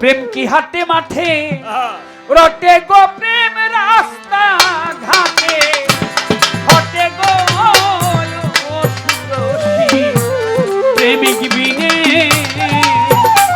প্রেম কি হাতে মাঠে? রটে গো প্রেম রাস্তা ঘাটে। ঘটে গো প্রেমিক বিনে।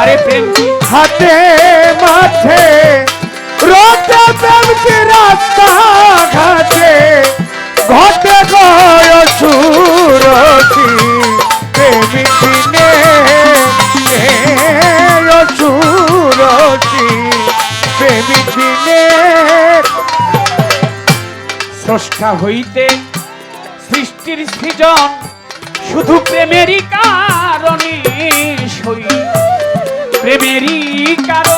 আরে প্রেম কি হাতে মাঠে? রোতে প্রেম কি রাস্তা ঘাটে? ঘটে গয় সুরসি। স্রষ্টা হইতে সৃষ্টির সৃজন শুধু প্রেমেরই কারণে সই। প্রেমেরই কারণে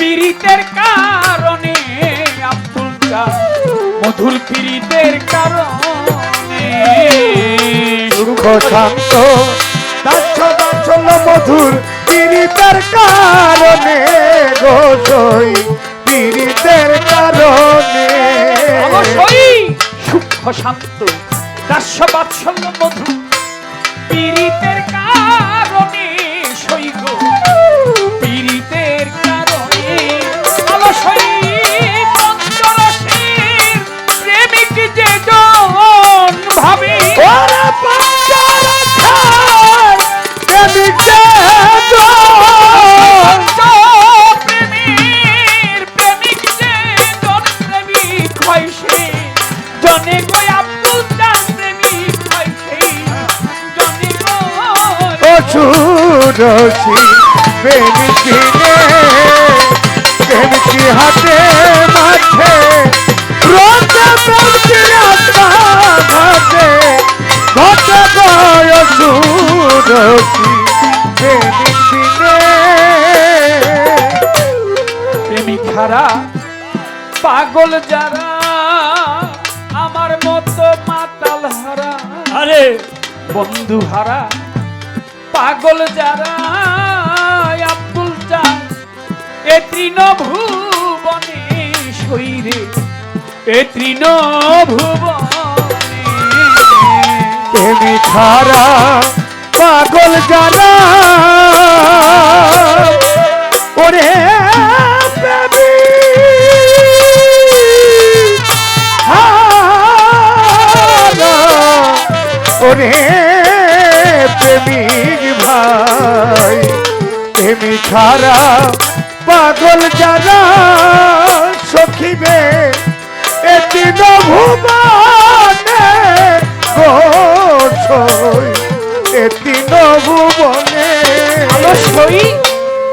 পীড়িতের কারণে আব্দুল মধুর পীড়িতের কারণে। শান্ত মধুর পীড়িতের কারণে গোসই পীড়িতের কারণে। সূক্ষ্ম শান্ত দাস্য বাৎসল্য মধু পীড়িতের কারণে সৈগ অসুরসি প্রেমিক প্রেমিক হাতে মাঠে রোজে প্রেমিক রাস্তা ঘাটে ঘটে গয় অসুরসি প্রেমিক দিনে পাগল যারা আমার মতো মাতাল হারা। আরে! বন্ধু হারা পাগল যারা আব্দুল চাঁদ এ তৃণ ভুবনে শৈরে এ তৃণ ভুবনে প্রেমী খারা পাগল যারা, ওরে প্রেমী। ওরে প্রেমিক ভাই প্রেমী খারা পাগল যারা সখিবে এদিন ভুবনে গোসই এদিন ভুবনে অবশ্যই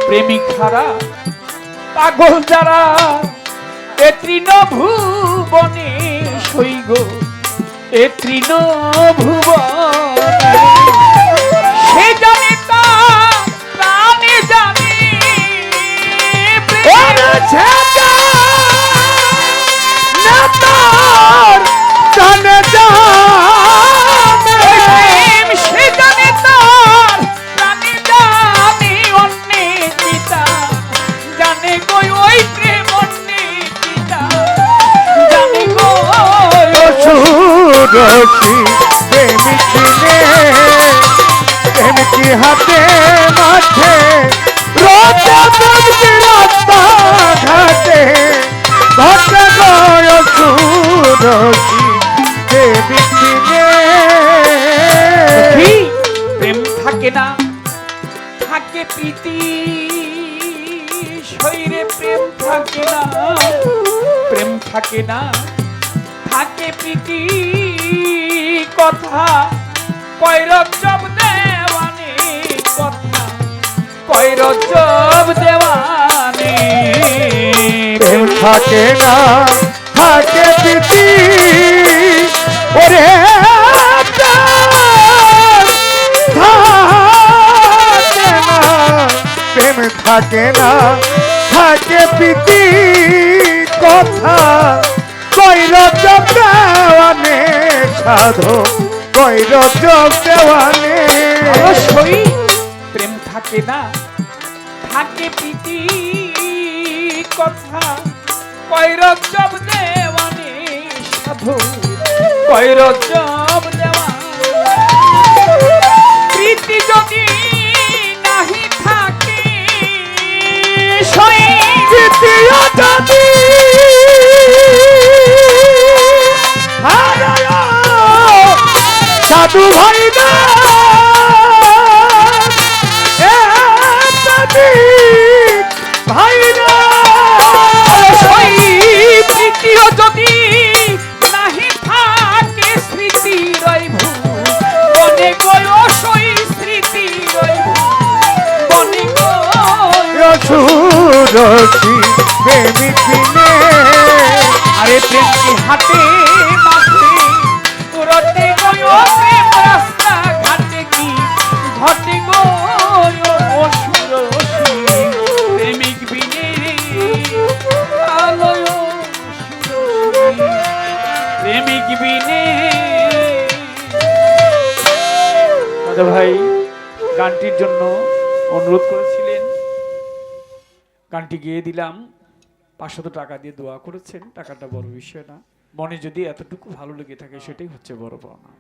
প্রেমিক হারা পাগল যারা এ তৃণ ভুবনে সৈগ এ তৃণ সুরসি প্রেমিক দিনে প্রেমিকি হাতে মাঠে রোজা প্রেমিকি রাস্তা ঘাটে, ঘটে গয় সুরসি প্রেমিক কি? প্রেম থাকে না, থাকে প্রীতি, শরীরে প্রেম থাকে না, প্রেম থাকে না, থাকে প্রীতি কথা, কৈরব জব দেওয়ানি কথা, কৈরব জব দেওয়ানি। প্রেম থাকে না, থাকে প্রীতি। ওরে থাকে না। থাকে প্রীতি। কথা, কৈরব জব সাধু কইল জব দেওয়ানে অবশ্যই প্রেম থাকে না থাকে প্রীতি কথা। কৈরজব দেওয়ানি সাধু কৈরজব দেওয়া প্রীতি যদি নাহি থাকে সই দ্বিতীয় জাতি সুরসি প্রেমিক নে আরে প্রেম কি হাতে মাঠে রটে গয় প্রেম রাস্তা ঘাটে কি? ঘটে গয় অসুরসি প্রেমিক বিনে আলোয় প্রেমিক বিনে। ভাই, গানটির জন্য অনুরোধ করেছিলেন গানটি গিয়ে দিলাম। পাঁচশত টাকা দিয়ে দোয়া করেছেন। টাকাটা বড় বিষয় না। মনে যদি এতটুকু ভালো লেগে থাকে, সেটাই হচ্ছে বড় পাওনা